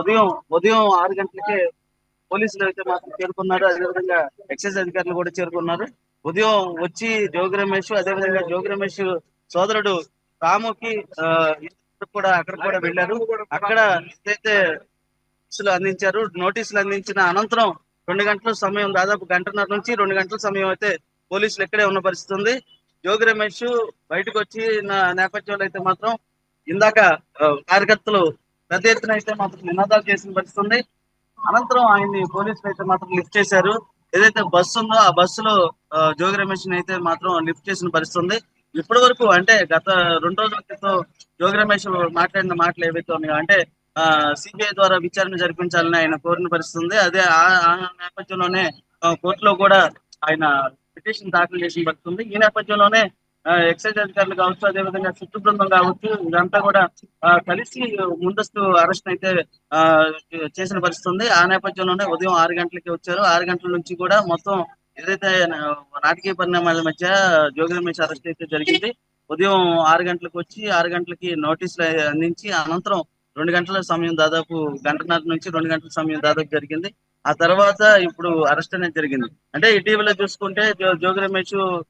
ఉదయం ఉదయం ఆరు గంటలకే పోలీసులు అయితే మాత్రం చేరుకున్నారు. అదేవిధంగా ఎక్సైజ్ అధికారులు కూడా చేరుకున్నారు. ఉదయం వచ్చి జోగి రమేష్ అదేవిధంగా జోగి రమేష్ సోదరుడు రాముకి కూడా అక్కడ కూడా వెళ్ళారు. అక్కడ ఏదైతే నోటీసులు అందించారు నోటీసులు అందించిన అనంతరం రెండు గంటల సమయం దాదాపు గంటన్నర నుంచి రెండు గంటల సమయం అయితే పోలీసులు ఇక్కడే ఉన్న పరిస్థితి ఉంది. జోగి రమేష్ బయటకు వచ్చి నా- నేపథ్యంలో అయితే మాత్రం ఇందాక కార్యకర్తలు పెద్ద ఎత్తున అయితే మాత్రం నినాదాలు చేసిన పరిస్థితుంది అనంతరం ఆయన్ని పోలీసులు అయితే మాత్రం లిఫ్ట్ చేశారు. ఏదైతే బస్సు ఉందో ఆ బస్సులో లో జోగి రమేష్ అయితే మాత్రం లిఫ్ట్ చేసిన పరిస్థితుంది ఇప్పటి వరకు అంటే గత రెండు రోజుల క్రితం జోగి రమేష్ మాట్లాడిన మాటలు ఏవైతే ఉన్నాయో అంటే సిబిఐ ద్వారా విచారణ జరిపించాలని ఆయన కోరిన పరిస్థితి ఉంది. అదే ఆ- నేపథ్యంలోనే కోర్టులో కూడా ఆయన పిటిషన్ దాఖలు చేసిన పరిస్థితి ఉంది. ఈ నేపథ్యంలోనే ఎక్సైజ్ అధికారులు కావచ్చు అదేవిధంగా చుట్టూ బృందం కావచ్చు ఇదంతా కూడా కలిసి ముందస్తు అరెస్ట్ అయితే చేసిన పరిస్థితి ఉంది. ఆ నేపథ్యంలోనే ఉదయం ఆరు గంటలకి వచ్చారు. ఆరు గంటల నుంచి కూడా మొత్తం ఏదైతే నాటకీయ పరిణామాల మధ్య జోగి రమేష్ అరెస్ట్ అయితే జరిగింది. ఉదయం ఆరు గంటలకు వచ్చి ఆరు గంటలకి నోటీసులు అందించి అనంతరం రెండు గంటల సమయం దాదాపు గంటన్నర నుంచి రెండు గంటల సమయం దాదాపు జరిగింది. ఆ తర్వాత ఇప్పుడు అరెస్ట్ అనేది జరిగింది. అంటే ఇటీవల చూసుకుంటే జో- జోగి రమేష్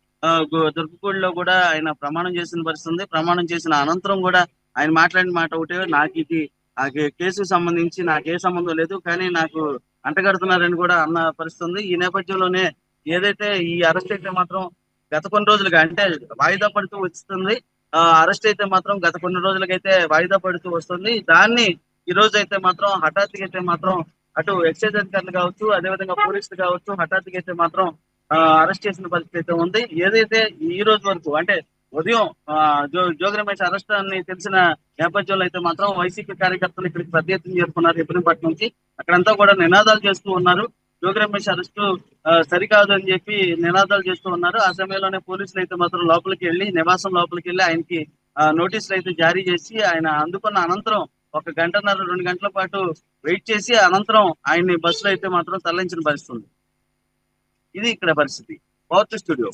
దుర్గకూడిలో కూడా ఆయన ప్రమాణం చేసిన పరిస్థితి ఉంది. ప్రమాణం చేసిన అనంతరం కూడా ఆయన మాట్లాడిన మాట ఒకటే నాకు ఇది ఆ కేసుకు సంబంధించి నాకు ఏ సంబంధం లేదు కానీ నాకు అంటగడుతున్నారని కూడా అన్న పరిస్థితి ఉంది. ఈ నేపథ్యంలోనే ఏదైతే ఈ అరెస్ట్ అయితే మాత్రం గత కొన్ని రోజులుగా అంటే వాయిదా పడుతూ వస్తుంది. ఆ అరెస్ట్ అయితే మాత్రం గత కొన్ని రోజులకైతే వాయిదా పడుతూ వస్తుంది. దాన్ని ఈ రోజు అయితే మాత్రం హఠాత్తుగా అయితే మాత్రం అటు ఎక్సైజ్ అధికారులు కావచ్చు అదేవిధంగా పోలీసులు కావచ్చు హఠాత్తుగా అయితే మాత్రం అరెస్ట్ చేసిన పరిస్థితి అయితే ఉంది. ఏదైతే ఈ రోజు వరకు అంటే ఉదయం జో జోగిరమేష్ అరెస్ట్ అని తెలిసిన నేపథ్యంలో అయితే మాత్రం వైసీపీ కార్యకర్తలు ఇక్కడికి పెద్ద ఎత్తున చేరుకున్నారు ఇబ్రహీంపట్నం నుంచి. అక్కడంతా కూడా నినాదాలు చేస్తూ ఉన్నారు. జోగిరమేష్ అరెస్టు సరికాదు అని చెప్పి నినాదాలు చేస్తూ ఉన్నారు. ఆ సమయంలోనే పోలీసులు అయితే మాత్రం లోపలికి వెళ్ళి నివాసం లోపలికి వెళ్ళి ఆయనకి నోటీసులు అయితే జారీ చేసి ఆయన అందుకున్న అనంతరం ఒక గంటన్నర రెండు గంటల పాటు వెయిట్ చేసి అనంతరం ఆయన్ని బస్సులో అయితే మాత్రం తరలించిన పరిస్థితి ఉంది. ఇది ఇక్కడ పరిస్థితి. Power studio.